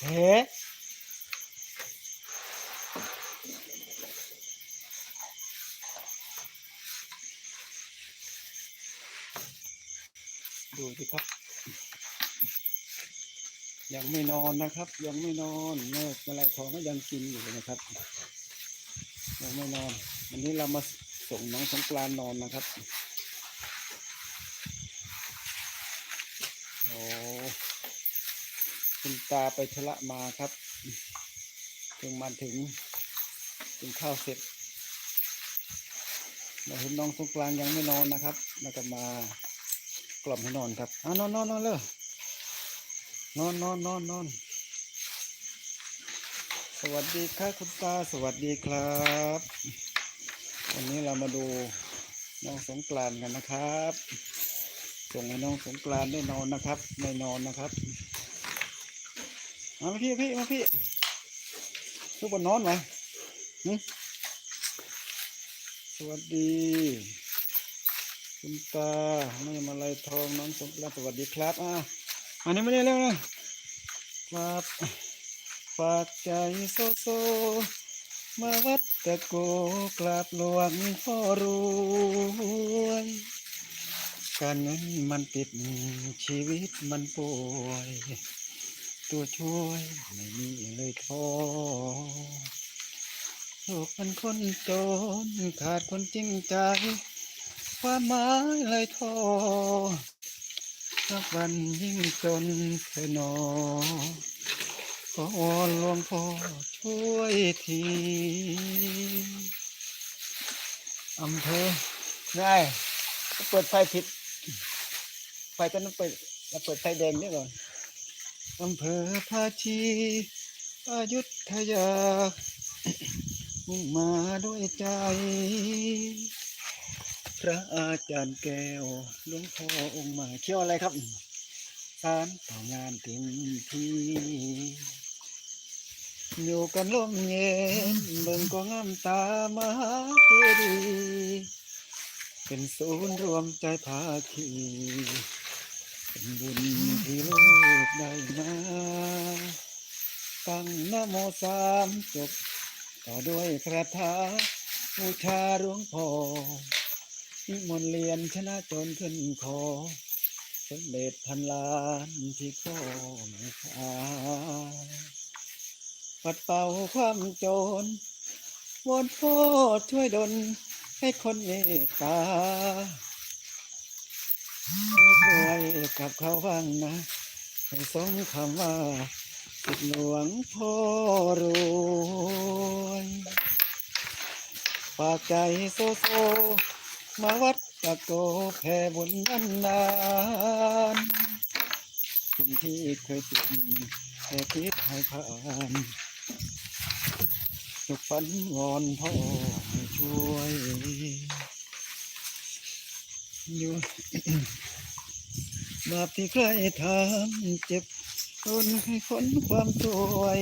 เฮ้ดูสิครับ ยังไม่นอนนะครับ ยังไม่นอนเนกแมลงทองก็ยังกินอยู่นะครับ ยังไม่นอน วันนี้เรามาส่งน้องสงกรานนอนนะครับ โอ้ คุณตาไปชละมาครับเพิ่งมาถึงกินข้าวเสร็จเราเห็นน้องสงกรานยังไม่นอนนะครับแล้วก็มากล่อมให้นอนครับอะนอนนอนนอนเลยนอนนอนนอนนอนสวัสดีครับคุณตาสวัสดีครับ วันนี้เรามาดูน้องสงกรานกันนะครับ ส่งให้น้องสงกรานได้นอนนะครับ ไม่นอนนะครับ มาพี่พี่มาพี่ทุกคนนอนไหมสวัสดี คุณตาไม่มาลายทองน้องสงกรานต์สวัสดีครับอะมานี่มานี่เร็วเลยครับฝากใจโซโซมาวัดตะโกกราบหลวงพ่อรวยการเงินมันติดชีวิตมันป่วย ตัวช่วยไม่มีเลยท้อโลกมันคนจนขาดคนจริงใจ ความหมายเลยท้อสักวันยิ่งจนเธอหนอขอวอนหลวงพ่อช่วยทีอำเภอง่ายเปิดไฟผิด ไฟก็ต้องเปิดเราเปิดไฟแดงนี่ก่อน อำเภอภาชีอยุธยา มุ่งมาด้วยใจ พระอาจารย์แก้วหลวงพ่อองค์ม่เที่ยวอะไรครับ สารต่องานเต็มที่ อยู่กันลมเย็นเบิ่งก็งามตามหาคือดี เป็นศูนย์รวมใจภาคี เป็นบุญที่ลูกได้มาตั้งนโมสามจบ ต่อด้วยคาถาบูชาหลวงพ่อนิมนต์เรียนชนะจนขึ้นคอสมเด็จพันล้านที่ข้อไม่ขาปัดเป่าความโจรวอนพ่อช่วยดลให้คนเมตตา กับเขาบ้างนะ ให้สมคำว่าสิทหลวงพ่อรวยฝากใจโซโซ มาวัดตะโกแผ่บุญนันนานสิ่งที่เคยติดแค่คิดให้ผ่านทุกฝันวอนพ่อให้ช่วยอยู่ บาปที่ใครทำเจ็บทนให้คนความสวย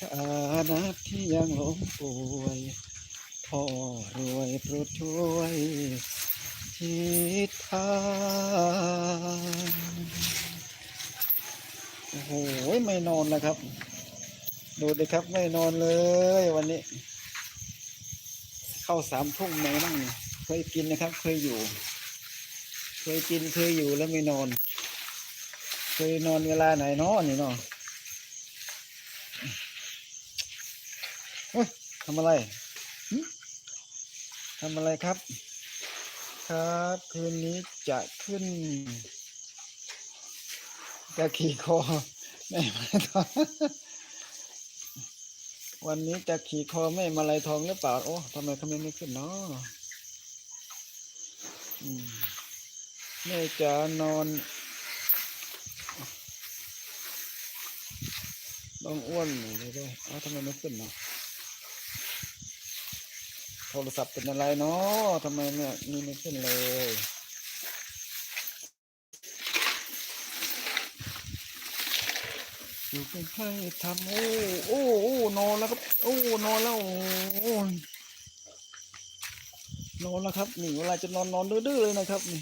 ฐานะที่ยังหลงป่วยพ่อรวยโปรดช่วยทิศทางโอ้โหไม่นอนนะครับ ดูดิครับไม่นอนเลยวันนี้ เข้าสามทุ่มไหนบ้างเนี่ยเคยกินนะครับ เคยอยู่ เคยกินเคยอยู่แล้วไม่นอน เคยนอนเวลาไหนเนาะนี่นาะโอ้ยทำอะไรทำอะไรครับ ครับคืนนี้จะขึ้นจะขี่คอแม่มาลัยทอง วันนี้จะขี่คอแม่มาลัยทองหรือเปล่า โอ้ทำไมเขาไม่ไม่ขึ้นเนาะอืม แม่จะนอนน้องอ้วนหน่อยเลยด้วยเอ้าทำไมไม่ขึ้นเนาะโทรศัพท์เป็นอะไรเนาะทำไมเนี่ยนี่ไม่ขึ้นเลยอยู่เป็นใครทำโอ้โอ้โอ้นอนแล้วครับ โอ้นอนแล้วโอ้นอนแล้วครับนี่เวลาจะนอนนอนดื้อๆเลยนะครับนี่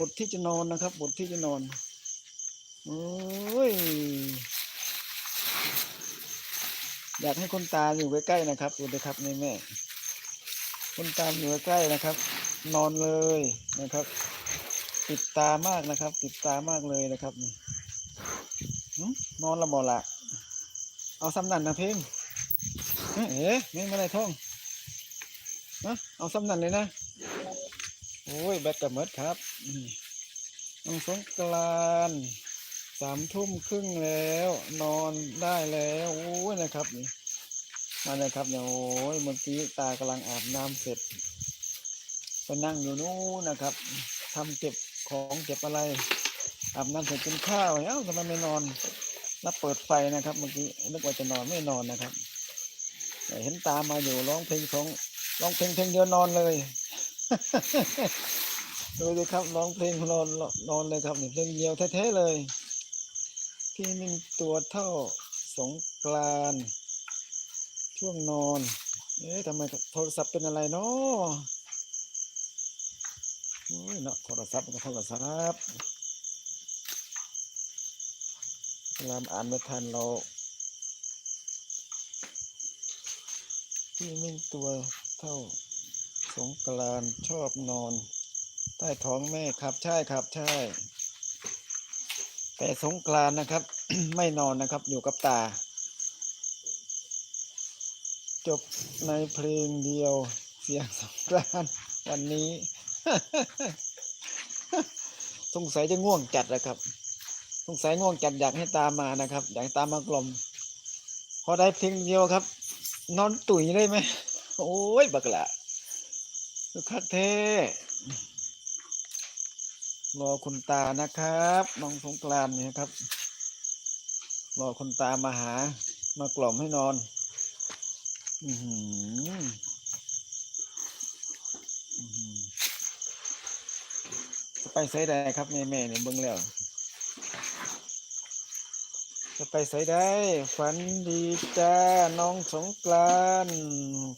บทที่จะนอนนะครับ บทที่จะนอนโอ้ยอยากให้คุณตาอยู่ใกล้ๆนะครับดูนะครับนี่แม่คุณตาอยู่ใกล้ๆนะครับ นอนเลยนะครับ ติดตามากนะครับ ติดตามากเลยนะครับนี่นอนละบ่ละเอาสำนันนะเพ่งเอ๊ะเอ๊ะไม่มาไรท่องนะเอาสำนันเลยนะ โอ้ยแบตกระมิดครับน้องสงกรานต์สามทุ่มครึ่งแล้ว นอนได้แล้วโอ้ยนะครับนี่มาเลยครับเนี่ยโอ้ยเมื่อกี้ตากำลังอาบน้ำเสร็จไปนั่งอยู่นู้นนะครับทำเก็บของเก็บอะไรอาบน้ำเสร็จกินข้าวเอ้าทำไมไม่นอนแล้วเปิดไฟนะครับ เมื่อกี้นึกว่าจะนอนไม่นอนนะครับเห็นตามมาอยู่ร้องเพลงของร้องเพลงเพลงเดียวนอนเลย ดูดิครับร้องเพลงนอนนอนเลยครับนี่เพลงเดียวแท้ๆเลย พี่มินตัวเท่าสงกรานช่วงนอน เอ๊ะทำไมโทรศัพท์เป็นอะไรเนาะโอ้ยเนาะโทรศัพท์ก็โทรศัพท์เวลาอ่านไม่ทันเราพี่มินตัวเท่า สงกรานชอบนอน ใต้ท้องแม่ครับ ใช่ครับใช่ แต่สงกรานนะครับ ไม่นอนนะครับ อยู่กับตา จบในเพลงเดียว เสียงสงกรานวันนี้ สงสัยจะง่วงจัดนะครับ สงสัยง่วงจัดอยากให้ตามมานะครับ อยากตามมากลมพอได้เพลงเดียวครับ นอนตุ๋ยเลยไหมโอ้ยบักละ คือคักเทรอคุณตานะครับ น้องสงกรานต์เนี่ยครับ รอคุณตามาหามากล่อมให้นอน อือหือไปใสได้ครับแม่แม่เนี่ยเบิ่งแล้ว จะไปไสได้ ฝันดีจ้า น้องสงกราน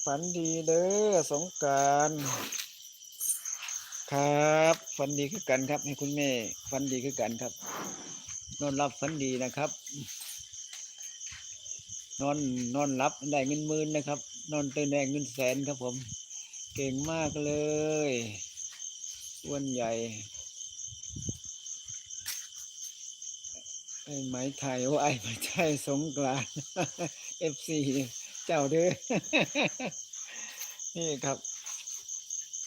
ฝันดีเด้อสงกรานครับ ฝันดีคือกันครับ ให้คุณแม่ ฝันดีคือกันครับ นอนรับฝันดีนะครับ นอนนอนรับได้เงินหมื่นนะครับ นอนตื่นได้เงินแสนครับผม เก่งมากเลยอ้วนใหญ่ ไอ้ไหมไทยโอ้ไอ้ไหมไทยสงกรานเอฟซีเจ้าเด้อนี่ครับ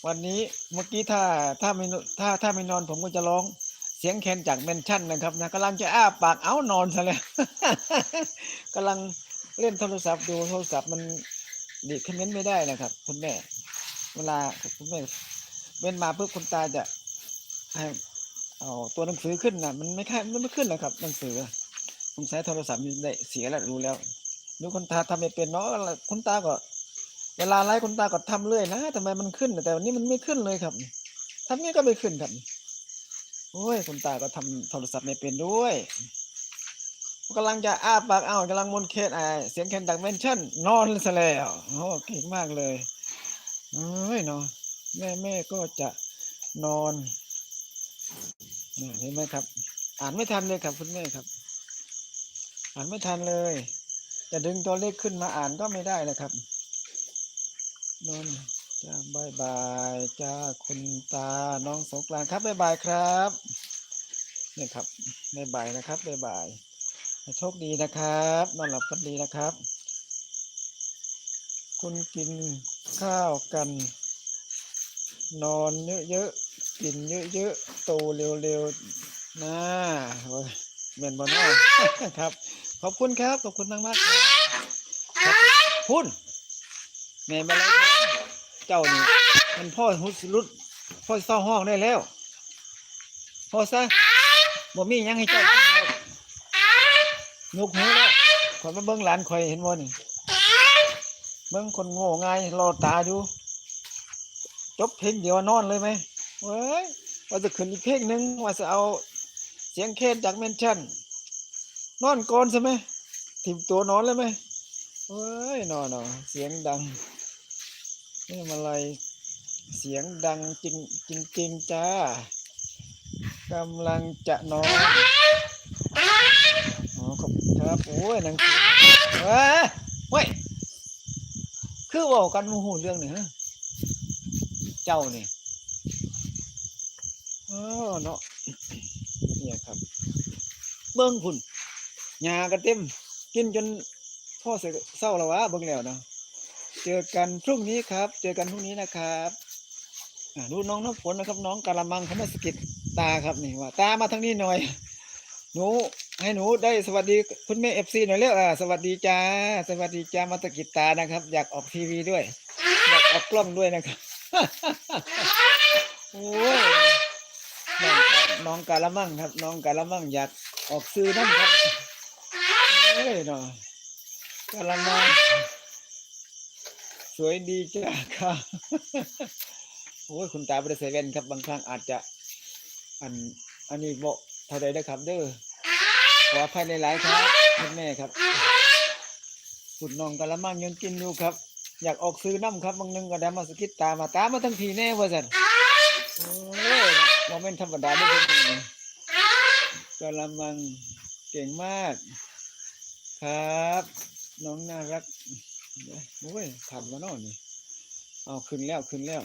วันนี้เมื่อกี้ถ้าถ้าไม่ถ้าถ้าไม่นอนผมก็จะร้องเสียงแคนจากเมนชั่นนะครับนะกำลังจะอ้าปากเอานอนซะแล้วกำลังเล่นโทรศัพท์ดูโทรศัพท์มันดีดคอมเมนต์ไม่ได้นะครับ คุณแม่ เวลาคุณแม่เว้นมาปุ๊บคุณตาจะให้ เอาตัวหนังสือขึ้นนะมันไม่ค่มันไม่ขึ้นนะครับ หนังสือผมใช้โทรศัพท์มันได้เสียแล้วรู้แล้วดูคุณตาทำไม่เป็นเนาะคุณตาก็ เวลาไลฟ์คุณตาก็ทำเรื่อยนะทำไมมันขึ้นแต่วันนี้มันไม่ขึ้นเลยครับทำนี้ก็ไม่ขึ้นครับโอ้ยคุณตาก็ทำโทรศัพท์ไม่เป็นด้วยกำลังจะอ้าปากเอากำลังมนเคสไอเสียงแคนดักเมนชั่นนอนซะแล้วโอ้เก่งมากเลยเอ้ยเนาะแม่แม่ก็จะนอน เห็นไหมครับ อ่านไม่ทันเลยครับคุณแม่ครับ อ่านไม่ทันเลย จะดึงตัวเลขขึ้นมาอ่านก็ไม่ได้นะครับนนจ้าบายบายจ้าคุณตาน้องสงกรานครับบายบายครับนี่ครับบายบายนะครับบายบายโชคดีนะครับนอนหลับฝันดีนะครับ คุณกินข้าวกัน นอนเยอะๆ กินเยอะๆโตเร็วๆนะโอ้ยเมียนบอลน้อยครับ ขอบคุณครับ ขอบคุณมากมากๆครับครับคุณแม่มาแล้วเจ้านี่มันพ่อหุดรุดพ่อเศร้าห้องได้แล้วพ่อซะบ่มียังให้เจ้านแล้วยกหูแล้วคอยมาเบิ่งหลานคอยเห็นบ่นี่เบิ่งคนโง่ง่ายรอตาอยู่ จบเพลงเดียวนอนเลยไหม เว้ยว่าจะขึ้นอีกเพลงหนึ่งว่าจะเอาเสียงเคนจากเมนชั่นนอนก่อนใช่ไหมถิ่มตัวนอนเลยไหมเฮ้ยนอนนอเสียงดังนี่มาอะไรเสียงดังจริงจริงจริงจ้ากำลังจะนอนอ๋อขอบคุณครับโอ้ยหนังสือเอ้ยเว้ยคือเว่ากันโมโหเรื่องหนี่ฮะเจ้านี่ เออเนาะเนี่ยครับ เบิ้งพุ่นหญ้าก็เต็ม กินจนพ่อเสเศร้าแล้ววะเบิ้งแล้วเนาะเจอกันพรุ่งนี้ครับ เจอกันพรุ่งนี้นะครับดูน้องน้ำฝนนะครับ น้องกะละมังเขามาสะกิดตาครับนี่ว่า ตามาทางนี้หน่อย หนูให้หนูได้สวัสดีคุณแม่เอฟซีหน่อยเร็วอ่าสวัสดีจ้า สวัสดีจ้ามาตะกิดตานะครับ อยากออกทีวีด้วย อยากออกกล้องด้วยนะครับ โอ้ น้องกะน้องกาละมังครับ น้องกาละมังอยากออกซื้อนั่นครับเอ้ยเนาะกาละมังสวยดีจ้าครับโอ้ยคุณตาบริเซเว่นครับ บางครั้งอาจจะอันอันนี้บอกเท่าใดนะครับ เด้อขออภัยหลายๆครับคุณแม่ครับสุดน้องกะละมังยังกินอยู่ครับ อยากออกซื้อน้ำครับบางนึงก็ได้มาสกิดตามาตามมาทั้งทีแน่ว่าสัน โมเมนต์ธรรมดาไม่ใช่ไหมกะละมังเก่งมาก ครับ น้องน่ารักโอ้ยทำแล้วเนาะนี่เอาขึ้นแล้วขึ้นแล้ว